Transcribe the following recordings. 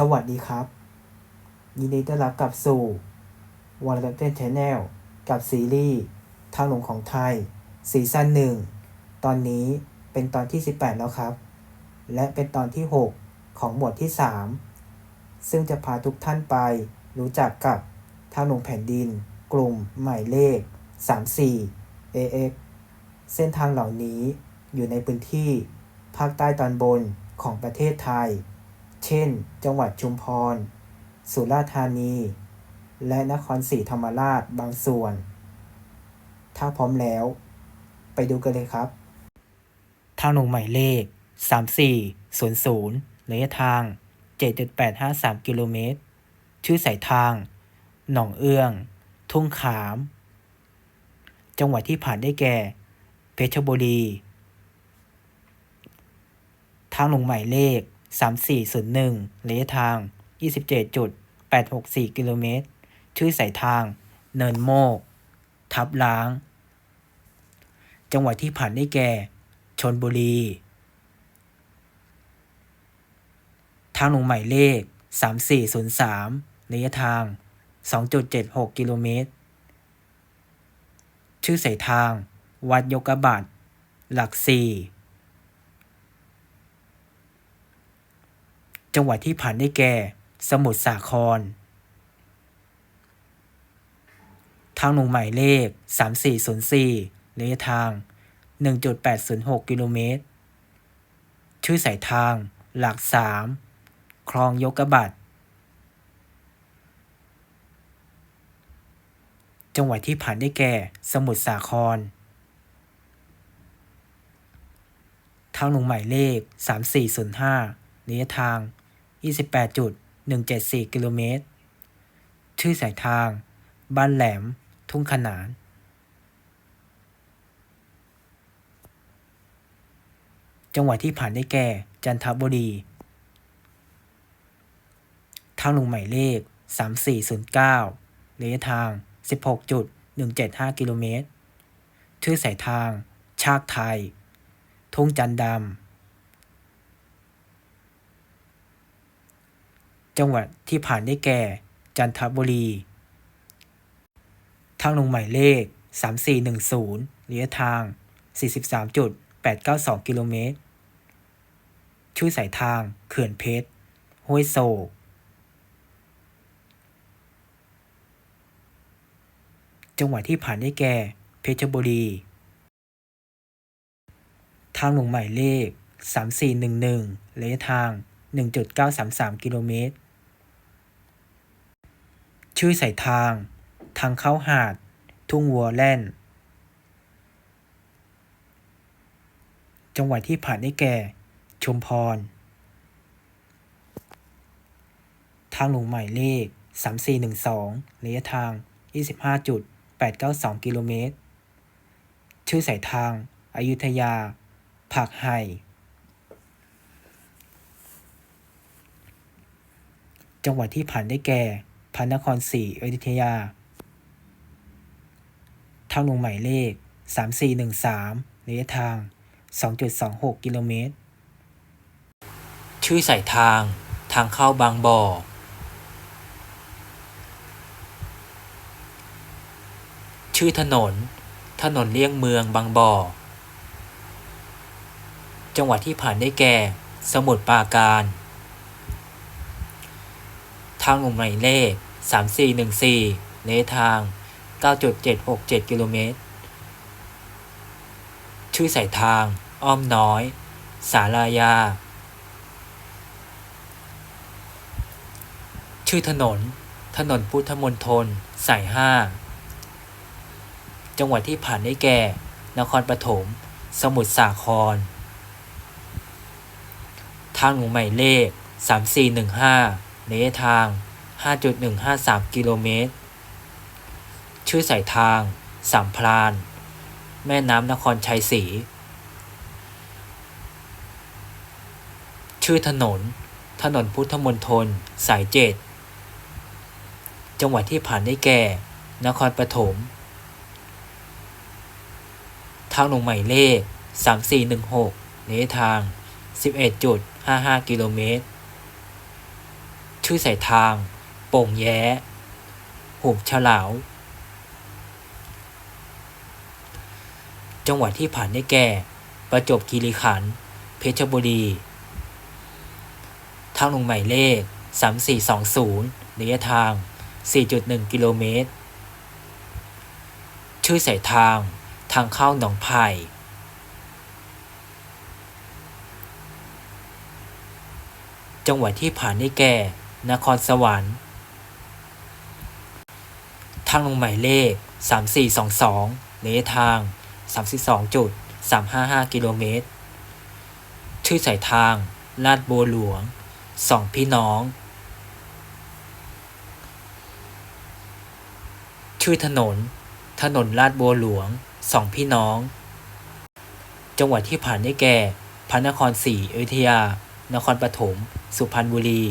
สวัสดีครับ ยินดีต้อนรับกลับสู่วอลเลนเทนชแนลกับซีรีส์ทางหลวงของไทยซีซั่นหนึ่งตอนนี้เป็นตอนที่ 18 แล้วครับ และเป็นตอนที่ 6 ของหมวดที่ 3 ซึ่งจะพาทุกท่านไปรู้จักกับทางหลวงแผ่นดิน กลุ่มหมายเลข 34 AX เส้นทางเหล่านี้อยู่ในพื้นที่ภาคใต้ตอนบนของประเทศไทย เช่น จังหวัดชุมพร สุราษฎร์ธานี และนครศรีธรรมราชบางส่วน ถ้าพร้อมแล้ว ไปดูกันเลยครับทางหลวงหมายเลข 3400ระยะทาง 7.853 กิโลเมตร ชื่อสายทาง หนองเอื้อง ทุ่งขาม จังหวัดที่ผ่านได้แก่ เพชรบุรี ทางหลวงหมายเลข 3401ระยะทาง 27.864 กิโลเมตร ชื่อสายทาง เนินโมก ทับล้าง จังหวัดที่ผ่านได้แก่ ชนบุรี ทางหลวงหมายเลข 3403ระยะทาง 2.76 กิโลเมตร ชื่อสายทาง วัดยกบัตรหลักสี่ จังหวัดที่ผ่านได้แก่ สมุทรสาคร ทางหลวงหมายเลข 3404ระยะทาง 1.806 กิโลเมตร ชื่อสายทาง หลัก 3 คลองยกระบัตรจังหวัดที่ผ่านได้แก่ สมุทรสาคร ทางหลวงหมายเลข 3405ระยะทาง 28.174 กิโลเมตร ชื่อสายทาง บ้านแหลม ทุ่งขนานจังหวัดที่ผ่านได้แก่ จันทบุรี ทางหลวงหมายเลข 3409 ระยะทาง 16.175 กิโลเมตร ชื่อสายทาง ชากไทย ทุ่งจันดำ จังหวัดที่ผ่านได้แก่ จันทบุรี ทางลงหมายเลข 3410ระยะทาง 43.892 กิโลเมตรชื่อสายทาง เขื่อนเพชร ห้วยโศก จังหวัดที่ผ่านได้แก่ เพชรบุรี ทางหลวงหมายเลข 3411ระยะทาง 1.933 กิโลเมตร ชื่อสายทาง ทางเข้าหาด ทุ่งวัวแล่น จังหวัดที่ผ่านได้แก่ ชุมพร ทางหลวงหมายเลข 3412 ระยะทาง 25.892 กิโลเมตร ชื่อสายทาง อยุธยา ผักไห่จังหวัดที่ผ่านได้แก่ พระนครศรีอยุธยา ทางหลวงหมายเลข 3413ระยะทาง 2.26 กิโลเมตร ชื่อสายทาง ทางเข้าบางบ่อ ชื่อถนน ถนนเลี่ยงเมืองบางบ่อ จังหวัดที่ผ่านได้แก่ สมุทรปราการ ทางหลวงหมายเลข 3414ระยทาง 9.767 กิโลเมตร ชื่อสายทาง อ้อมน้อย สาลายา ชื่อถนน ถนนพุทธมณฑล สายห้าจังหวัดที่ผ่านได้แก่ นครปฐม สมุทรสาคร ทางหลวงหมายเลข 3415ระยทาง 5.153 กิโลเมตร ชื่อสายทาง สามพราน แม่น้ำนครชัยศรี ชื่อถนน ถนนพุทธมณฑล สายเจ็ด จังหวัดที่ผ่านได้แก่ นครปฐม ทางหลวงหมายเลข 3416ระยะทาง 11.55 กิโลเมตรชื่อสายทาง ป่งแย้หุบฉลาว จังหวัดที่ผ่านได้แก่ ประจวบคีรีขันธ์เพชรบุรี ทางลงหมายเลข 3420ระยะทาง 4.1 กิโลเมตร ชื่อสายทาง ทางเข้าหนองไผ่จังหวัดที่ผ่านได้แก่ นครสวรรค์างลงหมายเลข 3422ระยะทาง 32.355 กิโลเมตร ชื่อสายทาง ลาดบัวหลวง สองพี่น้อง ชื่อถนน ถนนลาดบัวหลวง สองพี่น้อง จังหวัดที่ผ่านได้แก่ พระนครศรีอยุธยา นครปฐม สุพรรณบุรี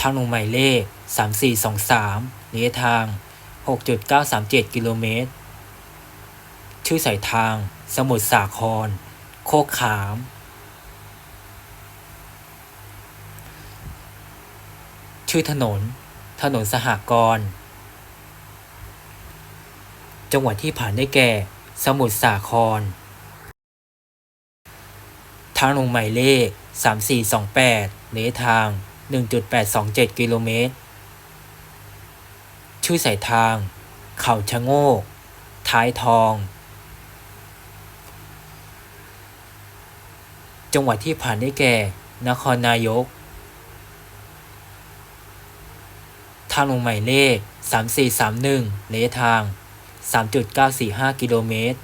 ทางลงหมายเลข 3423 ระยะทาง 6.937 กิโลเมตร ชื่อสายทาง สมุทรสาคร โคกขาม ชื่อถนน ถนนสหกรณ์ จังหวัดที่ผ่านได้แก่ สมุทรสาคร ทางลงหมายเลข 3428ระยะทาง 1.827 กิโลเมตร ชื่อสายทาง เขาชะโงก ท้ายทอง จังหวัดที่ผ่านได้แก่ นครนายก ทางลงหมายเลข 3431ระยะทาง 3.945 กิโลเมตร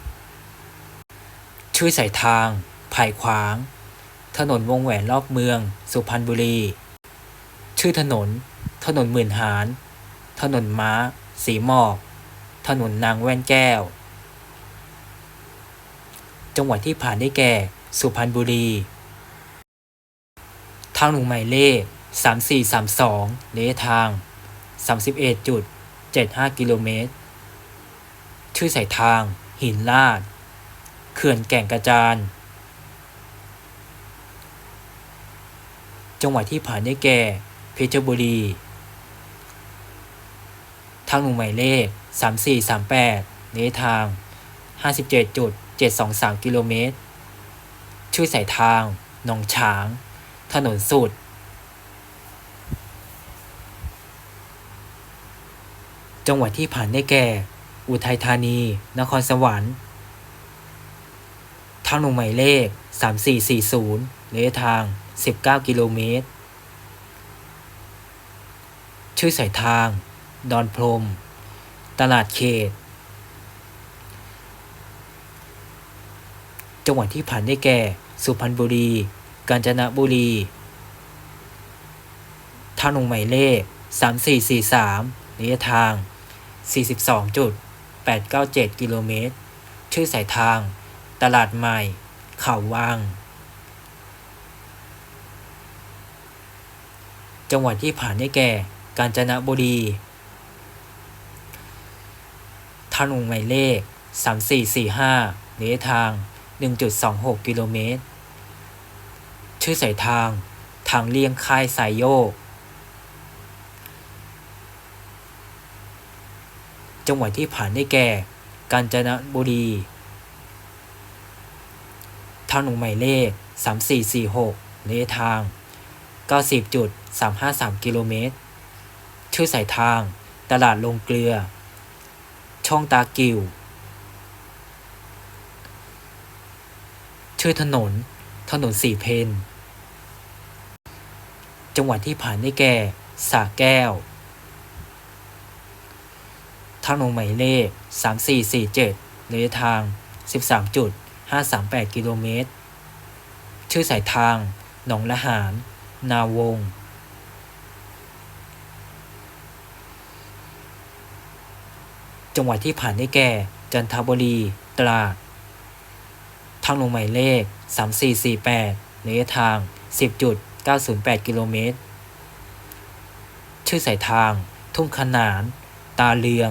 ชื่อสายทางไผ่ขวาง ถนนวงแหวนรอบเมือง สุพรรณบุรี ชื่อถนน ถนนหมื่นหาน ถนนม้า สีหมอก ถนนนางแว่นแก้ว จังหวัดที่ผ่านได้แก่ สุพรรณบุรี ทางหลงหมายเลข 3432ระยะทาง 31.75 กิโลเมตร ชื่อสายทาง หินลาด เขื่อนแก่งกระจาน จังหวัดที่ผ่านได้แก่ เพชรบุรี ทางหลงหมายเลข 3438ระยทาง 57.723 กิโลเมตร ชื่อสายทาง หนองฉาง ถนนสุด จังหวัดที่ผ่านได้แก่ อุทัยธานี นครสวรรค์ ทางหลงหมายเลข 3440ระยะทาง 19 กิโลเมตร ชื่อสายทาง ดอนพรม ตลาดเขต จังหวัดที่ผ่านได้แก่ สุพรรณบุรี กาญจนบุรีทางลงหมายเลข 3443ระยะทาง 42.897 กิโลเมตร ชื่อสายทาง ตลาดใหม่ เขาวังจังหวัดที่ผ่านได้แก่ กาญจนบุรี ทางลงหมายเลข 3445ระยะทาง 1.26 กิโลเมตร ชื่อสายทาง ทางเลี่ยงค่ายสายโยก จังหวัดที่ผ่านได้แก่ กาญจนบุรี ทางลงหมายเลข 3446ระยะทาง 90.353 กิโลเมตร ชื่อสายทาง ตลาดลงเกลือ ช่องตากิว ชื่อถนน ถนนสี่เพน จังหวัดที่ผ่านได้แก่สาแก้ว ทางลงหมายเลข 3447ระยะทาง 13.538 กิโลเมตร ชื่อสายทาง หนองละหาร นาวง จังหวัดที่ผ่านได้แก่ จันทบุรี ตราด ทางลงหมายเลข 3448ระยะทาง 10.908 กิโลเมตร ชื่อสายทาง ทุ่งขนาน ตาเลือง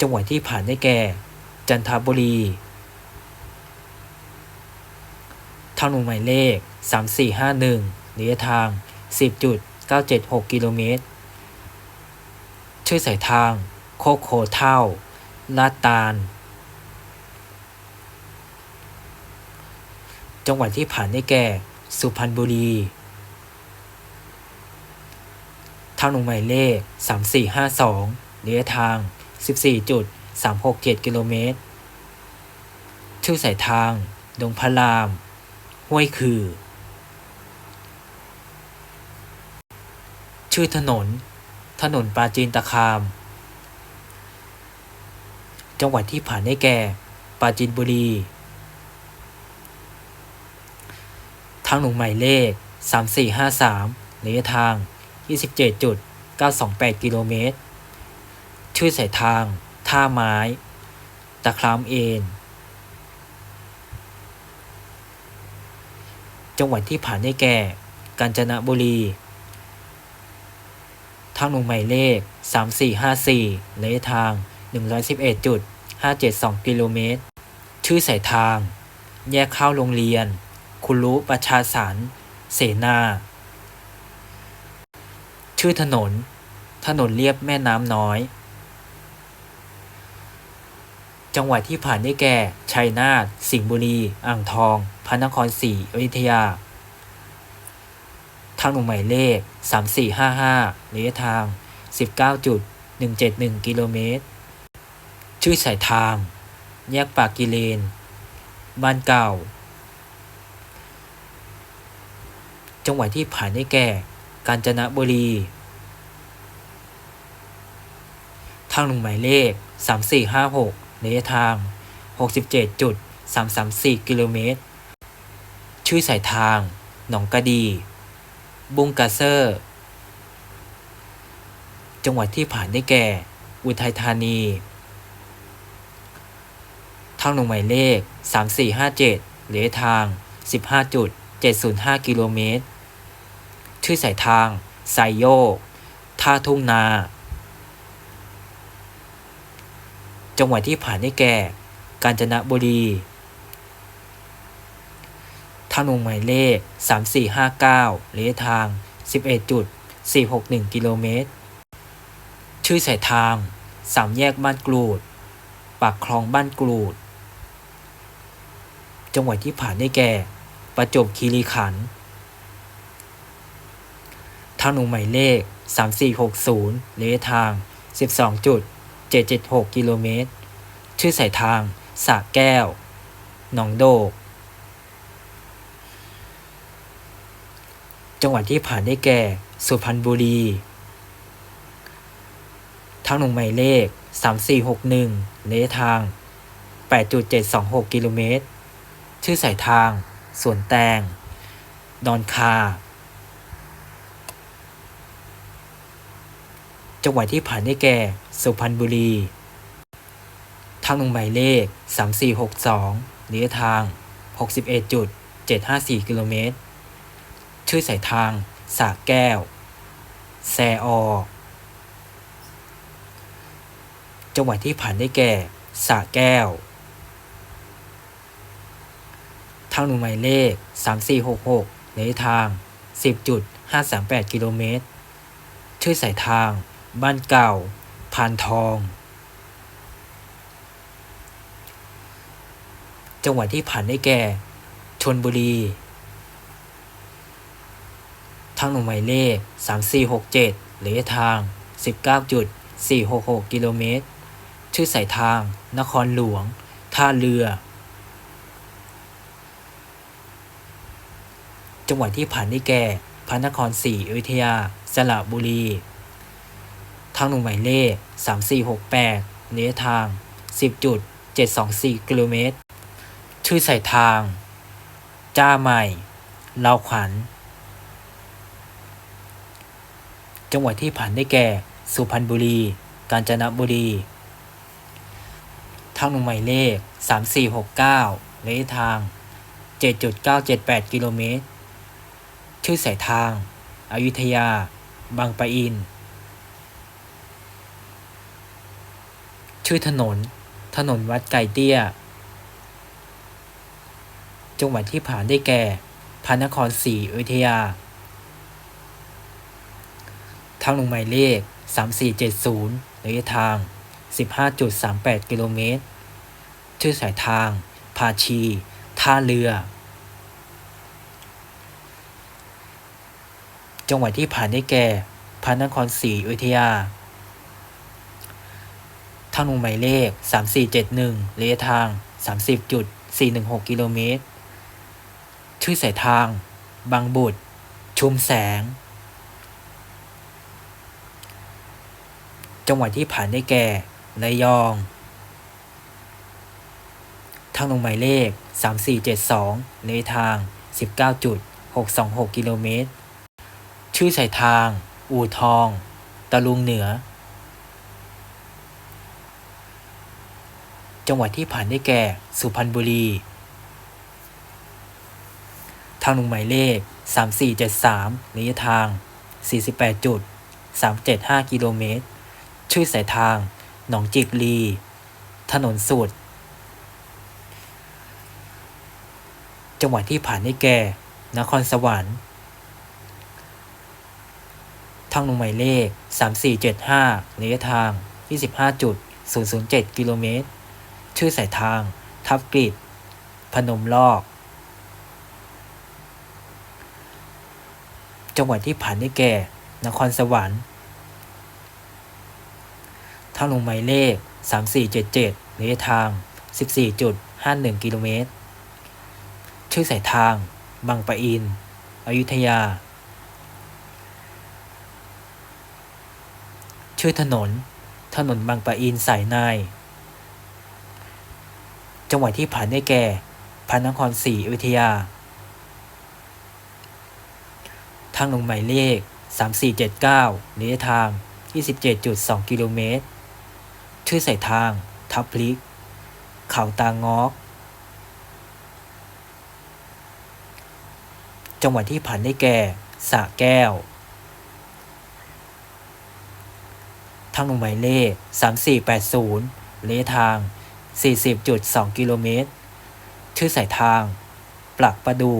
จังหวัดที่ผ่านได้แก่ จันทบุรี ทางหลวงหมายเลข 3451ระยะทาง 976 กิโลเมตร ชื่อสายทาง โคโคเท่า ลาตาล จังหวัดที่ผ่านได้แก่ สุพรรณบุรีทางหลวงหมายเลข 3452ระยะทาง 14.367 กิโลเมตร ชื่อสายทาง ดงพระราม ห้วยคือ ชื่อถนน ถนนปราจีนตะคาม จังหวัดที่ผ่านได้แก่ปราจีนบุรี ทางหลวงหมายเลข 3453ระยะทาง 27.928 กิโลเมตร ชื่อสายทาง ท่าไม้ ตะครามเอนจังหวัดที่ผ่านได้แก่ กาญจนบุรี ทางหลวงหมายเลข 3454ระยะทาง 111.572 กิโลเมตร ชื่อสายทาง แยกเข้าโรงเรียน คุณรู้ประชาสารเสนา ชื่อถนน ถนนเลียบแม่น้ำน้อย จังหวัดที่ผ่านได้แก่ ชัยนาท สิงห์บุรี อ่างทอง พระนครศรีอยุธยา ทางหลวงหมายเลข 3455ระยะทาง 19.171 กิโลเมตร ชื่อสายทาง แยกปากกิเลน บ้านเก่า จังหวัดที่ผ่านได้แก่ กาญจนบุรี ทางหลวงหมายเลข 3456ระยะทาง 67.334 กิโลเมตร ชื่อสายทาง หนองกระดี บุงกาเซอร์ จังหวัดที่ผ่านได้แก่ อุทัยธานีทางหลวงหมายเลข 3457ระยทาง 15.705 กิโลเมตร ชื่อสายทาง ไซโยก ท่าทุ่งนา จังหวัดที่ผ่านได้แก่ กาญจนบุรี ทางหลวงหมายเลข 3459ระยะทาง 11.461 กิโลเมตร ชื่อสายทาง สามแยกบ้านกรูด ปากคลองบ้านกรูด จังหวัดที่ผ่านได้แก่ ประจวบคีรีขันธ์ทางหลวงหมายเลข 3460ระยะทาง 12.776 กิโลเมตร ชื่อสายทางสระแก้ว หนองโดก จังหวัดที่ผ่านได้แก่ สุพรรณบุรี ทางหลวงหมายเลข 3461ระยะทาง 8.726 กิโลเมตร ชื่อสายทาง สวนแตง ดอนคา จังหวัดที่ผ่านได้แก่ สุพรรณบุรี ทางหลวงหมายเลข 3462ระยะทาง 61.754 กิโลเมตร ชื่อสายทางสาแก้ว แซออจังหวัดที่ผ่านได้แก่สระแก้ว ทางหลวงหมายเลข 3466ระยทาง 10.538 กิโลเมตร ชื่อสายทาง บ้านเก่าพานทอง จังหวัดที่ผ่านได้แก่ชนบุรี ทางหลวงหมายเลข 3467ระยะทาง 19.466 กิโลเมตร ชื่อสายทาง นครหลวง ท่าเรือ จังหวัดที่ผ่านได้แก่ พระนครศรีอยุธยา สระบุรี ทางหลวงหมายเลข 3468ระยะทาง 10.724 กิโลเมตร ชื่อสายทาง จ้าใหม่ลาวขวัญ จังหวัดที่ผ่านได้แก่ สุพรรณบุรี กาญจนบุรีทางหลวงหมายเลข 3469ระยะทาง 7.978 กิโลเมตร ชื่อสายทางอายุทยา บางปะอิน ชื่อถนน ถนนวัดไก่เตี้ย จังหวัดที่ผ่านได้แก่ พระนครศรีอยุธยาางลงหมายเลข 3470ระยะทาง 15.38 กิโลเมตร ชื่อสายทาง พาชี ท่าเรือ จังหวัดที่ผ่านได้แก่พระนครศรีอยุธยา ทางลงหมายเลข 3471ระยะทาง 30.416 กิโลเมตร ชื่อสายทาง บางบุตร ชุมแสง จังหวัดที่ผ่านได้แก่ระยอง ทางลงหมายเลข 3472ระยะทาง 19.626 กิโลเมตร ชื่อสายทาง อู่ทอง ตะลุงเหนือ จังหวัดที่ผ่านได้แก่ สุพรรณบุรี ทางลงหมายเลข 3473 ระยะทาง 48.375 กิโลเมตร ชื่อสายทาง หนองจิกลี ถนนสุดจังหวัดที่ผ่านได้แก่ นครสวรรค์ ทางลงหมายเลข 3475ระยะทาง 25.007 กิโลเมตร ชื่อสายทาง ทับกริดพนมลอก จังหวัดที่ผ่านได้แก่ นครสวรรค์ ทาลงหมายเลข 3477ระยะทาง 14.51 กิโลเมตร ชื่อสายทาง บางปะอิน อยุธยา ชื่อถนน ถนนบางปะอินสายใน จังหวัดที่ผ่านได้แก่พระนครศรีอยุธยา ทางลงหมายเลข 3479ระยะทาง 27.2 กิโลเมตร ชื่อสายทาง ทับพลิก เขาตางอก จังหวัดที่ผ่านได้แก่สะแก้ว ทางลงหมายเลข 3480ระยะทาง 40.2 กิโลเมตร ชื่อสายทาง ปลักประดู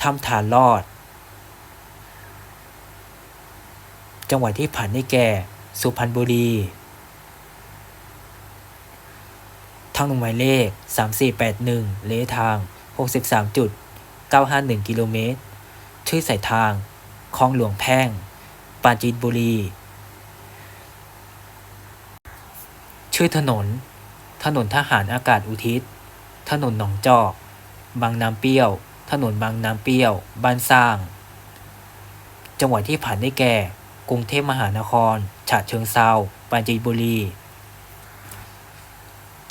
ถ้ำฐานลอด จังหวัดที่ผ่านได้แก่ สุพรรณบุรี ทางลงหมายเลข 3481ระยะทาง 63.951 กิโลเมตร ชื่อสายทาง คลองหลวงแพ่ง ปราจีนบุรี ชื่อถนน ถนนทหารอากาศอุทิศ ถนนหนองจอก บางน้ำเปรี้ยว ถนนบางน้ำเปรี้ยว บ้านสร้าง จังหวัดที่ผ่านได้แก่ กรุงเทพมหานคร ฉะเชิงเซาปราจีนบุรี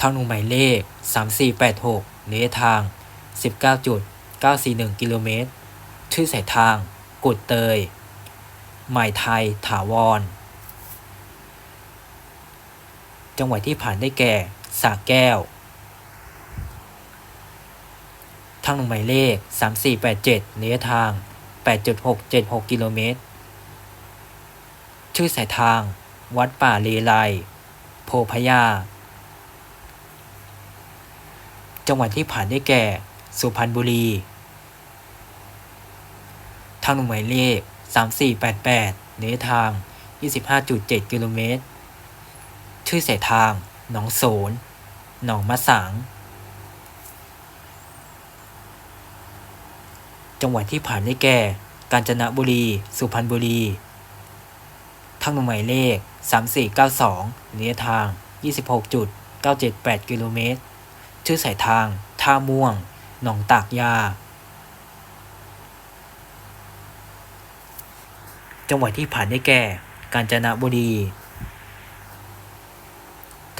ทางลงหมายเลข 3486ระยะทาง 19.941 กิโลเมตร ชื่อสายทางกุดเตย หมายไทย ถาวร จังหวัดที่ผ่านได้แก่สระแก้ว ทางลงหมายเลข 3487ระยะทาง 8.676 กิโลเมตร ชื่อสายทาง วัดป่าเลไลโพพยา จังหวัดที่ผ่านได้แก่ สุพรรณบุรี ทางลงหมายเลข 3488ระยะทาง 25.7 กิโลเมตร ชื่อสายทาง หนองโสน หนองมะสัง จังหวัดที่ผ่านได้แก่ กาญจนบุรี สุพรรณบุรี ทางลงหมายเลข 3492ระยะทาง 26.978 กิโลเมตร ชื่อสายทาง ท่าม่วง หนองตากยา จังหวัดที่ผ่านได้แก่ กาญจนบุรี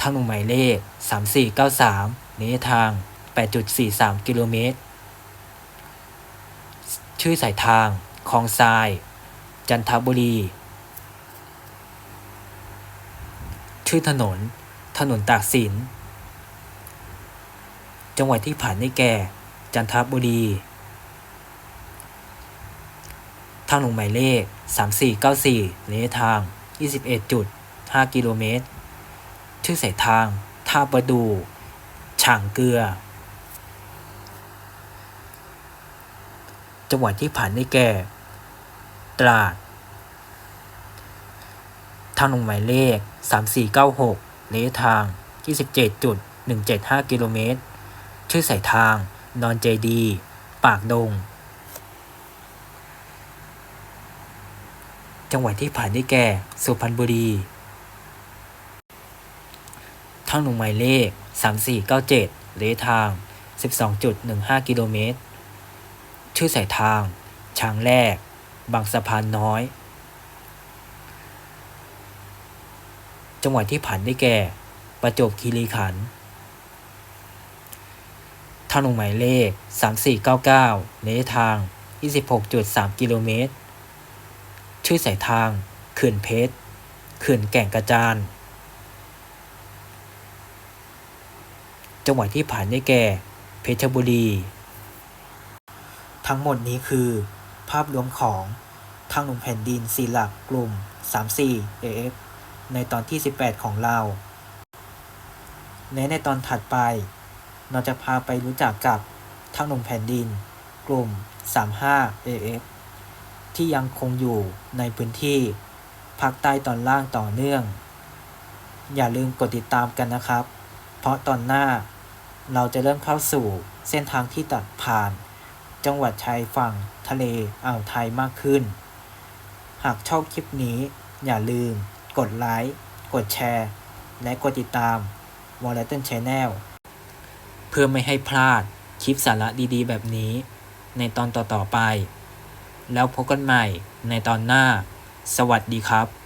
ทางลงหมายเลข 3493ระยะทาง 8.43 กิโลเมตร ชื่อสายทาง คลองทราย จันทบุรี ชื่อถนน ถนนตากสิน จังหวัดที่ผ่านได้แก่ จันทบุรี ทางหลวงหมายเลข 3494ระยะทาง 21.5 กิโลเมตร ชื่อสายทาง ท่าประดู ฉ่างเกลือ จังหวัดที่ผ่านได้แก่ ตราด ทางหลวงหมายเลข 3496ระยะทาง 27.175 กิโลเมตร ชื่อสายทาง นอนเจดี ปากดง จังหวัดที่ผ่านได้แก่ สุพรรณบุรี ท่างลงหมายเลข 3497ระยะทาง 12.15 กิโลเมตร ชื่อสายทาง ช้างแรก บางสะพานน้อย จังหวัดที่ผ่านได้แก่ ประจวบคีรีขันธ์างลงหมายเลข 3499ระยะทาง 26.3 กิโลเมตร ชื่อสายทางเขื่อนเพชรเขื่อนแก่งกระจาน จังหวัดที่ผ่านได้แก่ เพชรบุรี ทั้งหมดนี้คือ ภาพรวมของทางหลวงแผ่นดินสี่หลักกลุ่ม 34 AF ในตอนที่ 18 ของเรา ในในตอนถัดไป เราจะพาไปรู้จักกับทางหลวงแผ่นดิน กลุ่ม 35 AF ที่ยังคงอยู่ในพื้นที่ภาคใต้ตอนล่างต่อเนื่อง อย่าลืมกดติดตามกันนะครับ เพราะตอนหน้าเราจะเริ่มเข้าสู่เส้นทางที่ตัดผ่าน จังหวัดชายฝั่งทะเลอ่าวไทยมากขึ้น หากชอบคลิปนี้ อย่าลืม กดไลค์ กดแชร์ และกดติดตาม w a l l e t o n Channel พื่อไม่ให้พลาดคลิปสาระดีๆ แบบนี้ ในตอนต่อๆไป แล้วพบกันใหม่ในตอนหน้า สวัสดีครับ